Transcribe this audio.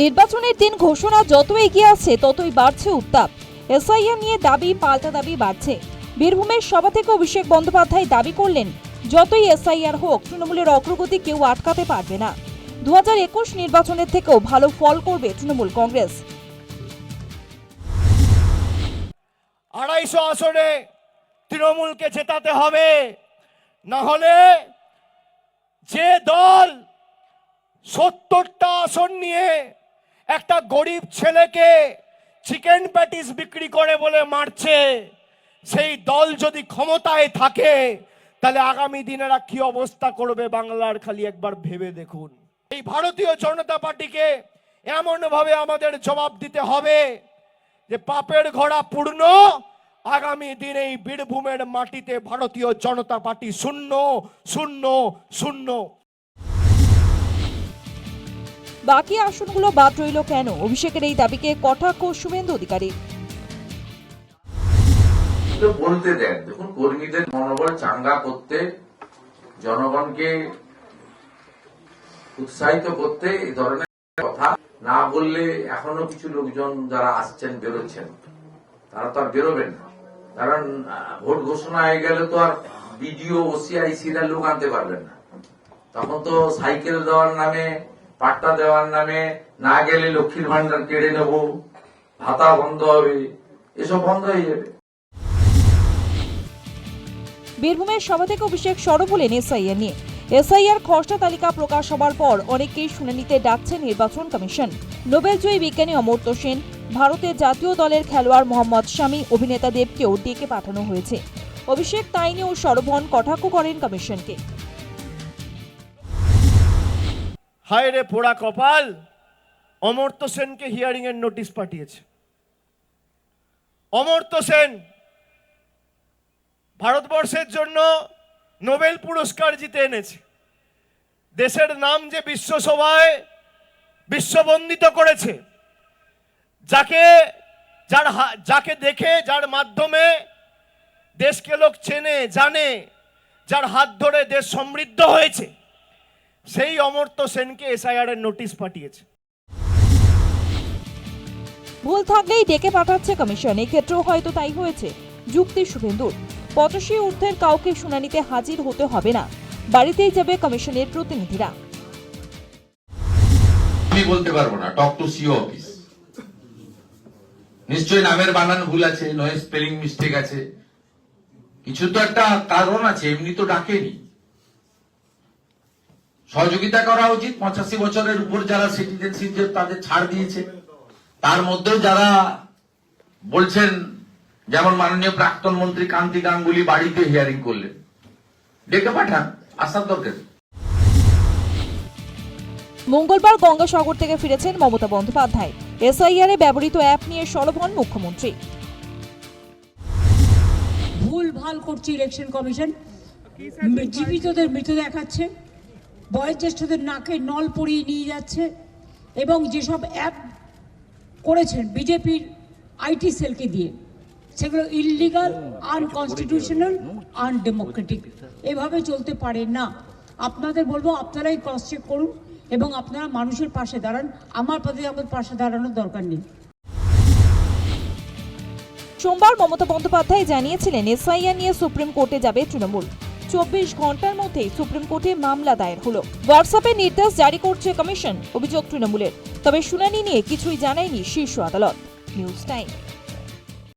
নির্বাচনের দিন ঘোষণা যত এগিয়ে আসছে, ততই বাড়ছে উত্তাপ। এসআইআর নিয়ে দাবি, পাল্টা দাবি বাড়ছে। বীরভূমের সভা থেকে অভিষেক বন্দ্যোপাধ্যায় দাবি করলেন, যতই এসআইআর হোক, তৃণমূলের অগ্রগতি কেউ আটকাতে পারবে না। দু একুশ নির্বাচনের থেকেও ভালো ফল করবে তৃণমূল কংগ্রেস। আড়াইশো আসনে তৃণমূলকে জেতাতে হবে। না হলে যে দল সত্তরটা আসন নিয়ে একটা গরিব ছেলেকে চিকেন প্যাটিস বিক্রি করে বলে মারছে, সেই দল যদি ক্ষমতায় থাকে, তাহলে আগামী দিনেরা কি অবস্থা করবে বাংলার খালি একবার ভেবে দেখুন। এই ভারতীয় জনতা পার্টিকে এমনভাবে আমাদের জবাব দিতে হবে যে পাপের ঘোড়া পূর্ণ, আগামী দিনে এই বীরভূমের মাটিতে ভারতীয় জনতা পার্টি শূন্য শূন্য শূন্য। বাকি আসনগুলো বাদ রইল কেন? অভিষেকের এই দাবিকে কটাক্ষ শুভেন্দু অধিকারী। বলতে দেন, দেখুন, কর্মীদের মনোবল চাঙ্গা করতে, জনগণকে উৎসাহিত করতে এই ধরনের কথা না বললে এখনও কিছু লোকজন যারা আসছেন, বেরোচ্ছেন, তারা তো আর বেরোবেন না। কারণ ভোট ঘোষণা হয়ে গেলে তো আর বিডিও, ওসিআইসিরা লোক আনতে পারবেন না। তখন তো সাইকেল দেওয়ার নামে পাট্টা দেওয়ার নামে না গেলে লক্ষ্মীর ভান্ডার কেড়ে নেব। ভাতা বন্ধ হবে। এসব বন্ধ হয়ে যাবে। বীরভূমের সভা থেকে অভিষেক সরব হলেন এসআইআর নিয়ে। এসআইআর খসড়া তালিকা প্রকাশ হবার পর অনেককেই শুনানিতে ডাকছে নির্বাচন কমিশন। নোবেলজয়ী বিজ্ঞানী অমর্ত্য সেন, ভারতের জাতীয় দলের খেলোয়াড় মোহাম্মদ শামী, অভিনেতা দেবকেও ডেকে পাঠানো হয়েছে। অভিষেক তাই নিয়েও সরব কটাক্ষ করেন কমিশনকে। হায় রে পোড়া কপাল, অমর্ত্য সেনকে হিয়ারিং এর নোটিশ পাঠিয়েছে। অমর্ত্য সেন ভারতবর্ষের জন্য নোবেল পুরস্কার জিতে এনেছে। দেশের নাম যে বিশ্বসভায় বিশ্ববন্দিত করেছে, যাকে, যার যাকে দেখে, যার মাধ্যমে দেশকে লোক চেনে, জানে, যার হাত ধরে দেশ সমৃদ্ধ হয়েছে। সেই অমর্ত্য সেনকে এসআইআর এর নোটিশ পাঠিয়েছে। ভুল থাকলেই ডেকে পাঠাচ্ছে কমিশন এক্ষেত্রেও হয়তো তাই হয়েছে যুক্তি শুভেন্দুর। পঁচাশি ঊর্ধ্বের কাউকে শুনানিতে হাজির হতে হবে না বাড়িতেই যাবে কমিশনের প্রতিনিধিরা। আমি বলতে পারব না টক টু সিও অফিস নিশ্চয়ই নামের বানান ভুল আছে নয় স্পেলিং মিস্টেক আছে। কিছু তো একটা কারণ আছে এমনি তো ডাকেনি। সহযোগিতা করা উচিত। পঁচাশি বছরের উপর যারা সিটিজেনশিপ তাদের ছাড় দিয়েছে। তার মধ্যেও যারা বলছেন যেমন মাননীয় প্রাক্তন মন্ত্রী কান্তি গাঙ্গুলি বাড়িতে হিয়ারিং করলেন। ডেকে পাঠান আসার দরকার মঙ্গলবার গঙ্গাসাগর থেকে ফিরেছেন মমতা বন্দ্যোপাধ্যায়। এসআইআর এ ব্যবহৃত অ্যাপ নিয়ে সরব হন মুখ্যমন্ত্রী। ভুল ভালো করছে ইলেকশন কমিশন জীবিতদের মৃত দেখাচ্ছে। বয়োজ্যেষ্ঠদের নাকে নল পরিয়ে নিয়ে যাচ্ছে এবং যেসব অ্যাপ করেছেন বিজেপির আইটি সেলকে দিয়ে সেগুলো ইললিগাল আনকনস্টিটিউশনাল আনডেমোক্রেটিক এভাবে চলতে পারে না। আপনাদের বলব আপনারাই ক্রস চেক করুন এবং আপনারা মানুষের পাশে দাঁড়ান। আমার পদে আমাদের পাশে দাঁড়ানোর দরকার নেই। সোমবার মমতা বন্দ্যোপাধ্যায় জানিয়েছিলেন এসআইআর নিয়ে সুপ্রিম কোর্টে যাবে তৃণমূল। চব্বিশ ঘণ্টার মধ্যেই সুপ্রিম কোর্টে মামলা দায়ের হল। হোয়াটসঅ্যাপে নির্দেশ জারি করছে কমিশন, অভিযোগ তৃণমূলের। তবে শুনানি নিয়ে কিছুই জানায়নি শীর্ষ আদালত। News time